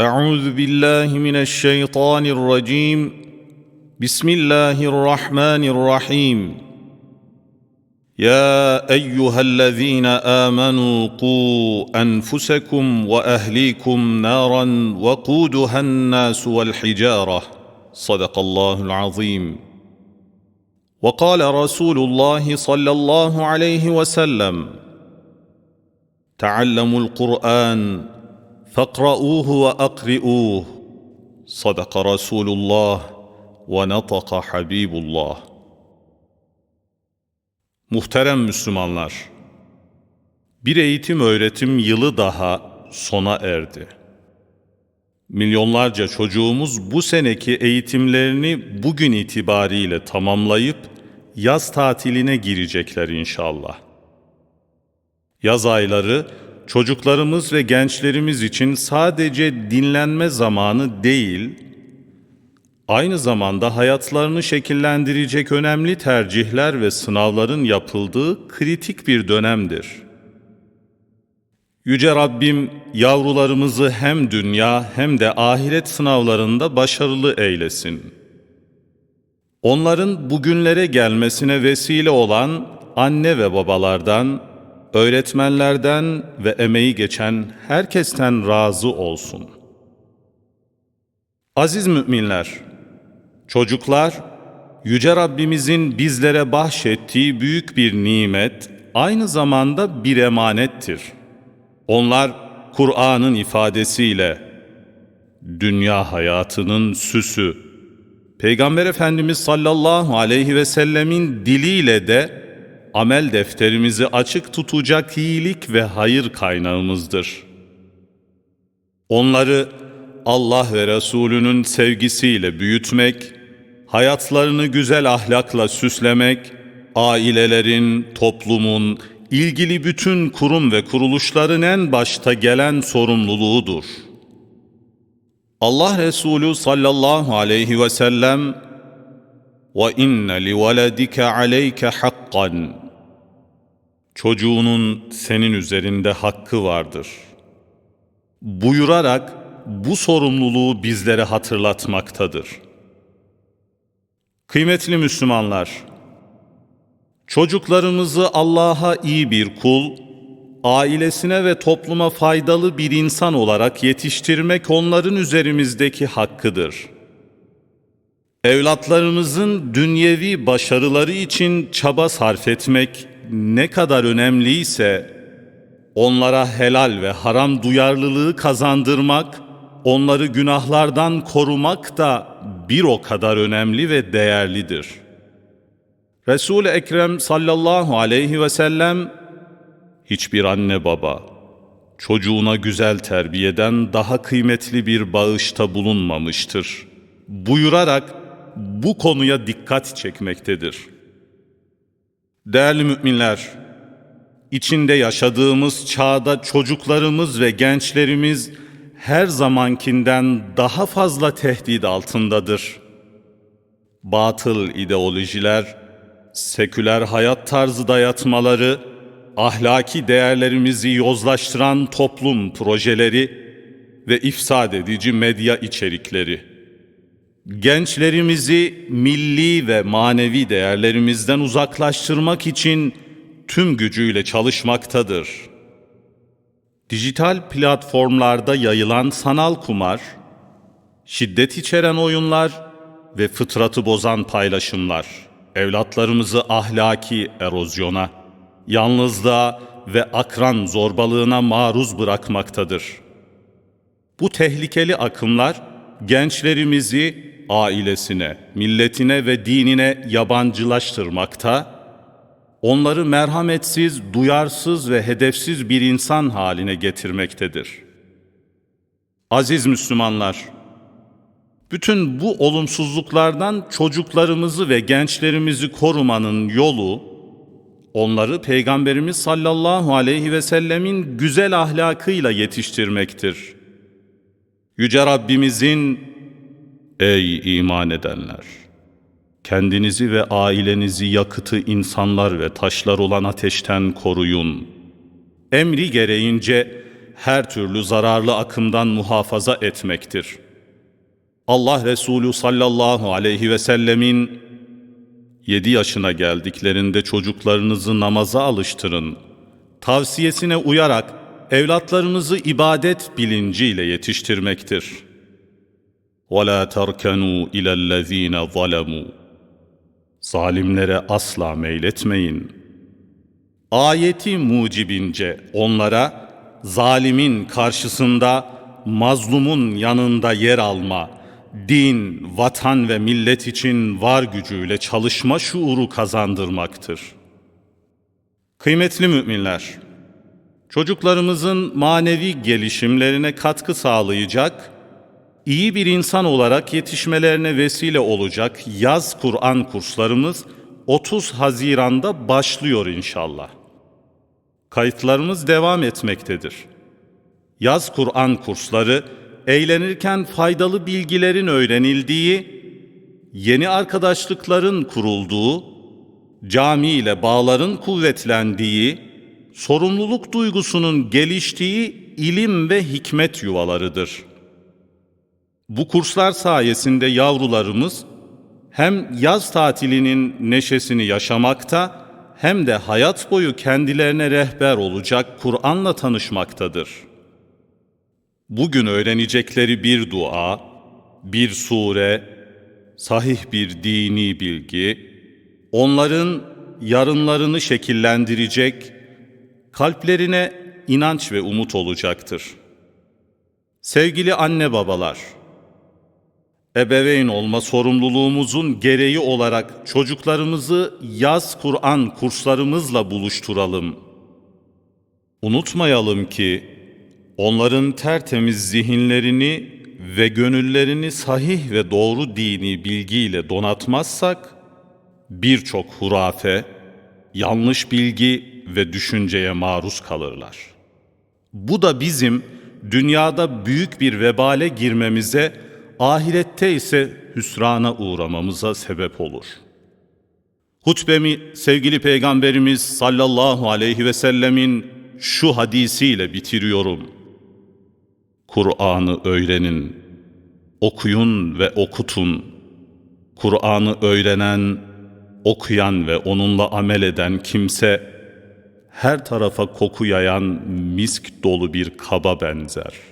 أعوذ بالله من الشيطان الرجيم. بسم الله الرحمن الرحيم. يا أيها الذين آمنوا قوا أنفسكم وأهليكم نارا وقودها الناس والحجارة. صدق الله العظيم. وقال رسول الله صلى الله عليه وسلم تعلموا القرآن فاقرؤوه وأقرئوه صدق رسول الله ونطق حبيب الله Muhterem Müslümanlar, bir eğitim öğretim yılı daha sona erdi. Milyonlarca çocuğumuz bu seneki eğitimlerini bugün itibariyle tamamlayıp yaz tatiline girecekler inşallah. Yaz ayları çocuklarımız ve gençlerimiz için sadece dinlenme zamanı değil, aynı zamanda hayatlarını şekillendirecek önemli tercihler ve sınavların yapıldığı kritik bir dönemdir. Yüce Rabbim yavrularımızı hem dünya hem de ahiret sınavlarında başarılı eylesin. Onların bugünlere gelmesine vesile olan anne ve babalardan, öğretmenlerden ve emeği geçen herkesten razı olsun. Aziz müminler, çocuklar, Yüce Rabbimizin bizlere bahşettiği büyük bir nimet, aynı zamanda bir emanettir. Onlar, Kur'an'ın ifadesiyle, dünya hayatının süsü, Peygamber Efendimiz sallallahu aleyhi ve sellemin diliyle de amel defterimizi açık tutacak iyilik ve hayır kaynağımızdır. Onları Allah ve Resulünün sevgisiyle büyütmek, hayatlarını güzel ahlakla süslemek, ailelerin, toplumun, ilgili bütün kurum ve kuruluşların en başta gelen sorumluluğudur. Allah Resulü sallallahu aleyhi ve sellem ve inne li veledike Çocuğunun senin üzerinde hakkı vardır. Buyurarak bu sorumluluğu bizlere hatırlatmaktadır. Kıymetli Müslümanlar, çocuklarımızı Allah'a iyi bir kul, ailesine ve topluma faydalı bir insan olarak yetiştirmek onların üzerimizdeki hakkıdır. Evlatlarımızın dünyevi başarıları için çaba sarf etmek ne kadar önemliyse, onlara helal ve haram duyarlılığı kazandırmak, onları günahlardan korumak da bir o kadar önemli ve değerlidir. Resul-i Ekrem sallallahu aleyhi ve sellem hiçbir anne baba çocuğuna güzel terbiyeden daha kıymetli bir bağışta bulunmamıştır. Buyurarak bu konuya dikkat çekmektedir. Değerli müminler, içinde yaşadığımız çağda çocuklarımız ve gençlerimiz her zamankinden daha fazla tehdit altındadır. Batıl ideolojiler, seküler hayat tarzı dayatmaları, ahlaki değerlerimizi yozlaştıran toplum projeleri ve ifsad edici medya içerikleri gençlerimizi milli ve manevi değerlerimizden uzaklaştırmak için tüm gücüyle çalışmaktadır. Dijital platformlarda yayılan sanal kumar, şiddet içeren oyunlar ve fıtratı bozan paylaşımlar evlatlarımızı ahlaki erozyona, yalnızlığa ve akran zorbalığına maruz bırakmaktadır. Bu tehlikeli akımlar gençlerimizi ailesine, milletine ve dinine yabancılaştırmakta, onları merhametsiz, duyarsız ve hedefsiz bir insan haline getirmektedir. Aziz Müslümanlar, bütün bu olumsuzluklardan çocuklarımızı ve gençlerimizi korumanın yolu, onları Peygamberimiz sallallahu aleyhi ve sellemin güzel ahlakıyla yetiştirmektir. Yüce Rabbimizin, ey iman edenler! Kendinizi ve ailenizi yakıtı insanlar ve taşlar olan ateşten koruyun. Emri gereğince her türlü zararlı akımdan muhafaza etmektir. Allah Resulü sallallahu aleyhi ve sellemin 7 yaşına geldiklerinde çocuklarınızı namaza alıştırın. Tavsiyesine uyarak evlatlarınızı ibadet bilinciyle yetiştirmektir. وَلَا تَرْكَنُوا اِلَى الَّذ۪ينَ ظَلَمُوا Zalimlere asla meyletmeyin. Ayeti mucibince onlara zalimin karşısında mazlumun yanında yer alma, din, vatan ve millet için var gücüyle çalışma şuuru kazandırmaktır. Kıymetli müminler, Çocuklarımızın manevi gelişimlerine katkı sağlayacak, iyi bir insan olarak yetişmelerine vesile olacak yaz Kur'an kurslarımız 30 Haziran'da başlıyor inşallah. Kayıtlarımız devam etmektedir. Yaz Kur'an kursları eğlenirken faydalı bilgilerin öğrenildiği, yeni arkadaşlıkların kurulduğu, cami ile bağların kuvvetlendiği, sorumluluk duygusunun geliştiği ilim ve hikmet yuvalarıdır. Bu kurslar sayesinde yavrularımız hem yaz tatilinin neşesini yaşamakta hem de hayat boyu kendilerine rehber olacak Kur'an'la tanışmaktadır. Bugün öğrenecekleri bir dua, bir sure, sahih bir dini bilgi, onların yarınlarını şekillendirecek, kalplerine inanç ve umut olacaktır. Sevgili anne babalar, ebeveyn olma sorumluluğumuzun gereği olarak çocuklarımızı yaz Kur'an kurslarımızla buluşturalım. Unutmayalım ki onların tertemiz zihinlerini ve gönüllerini sahih ve doğru dini bilgiyle donatmazsak birçok hurafe, yanlış bilgi ve düşünceye maruz kalırlar. Bu da bizim dünyada büyük bir vebale girmemize, ahirette ise hüsrana uğramamıza sebep olur. Hutbemi sevgili Peygamberimiz sallallahu aleyhi ve sellemin şu hadisiyle bitiriyorum. Kur'an'ı öğrenin, okuyun ve okutun. Kur'an'ı öğrenen, okuyan ve onunla amel eden kimse her tarafa koku yayan misk dolu bir kaba benzer.''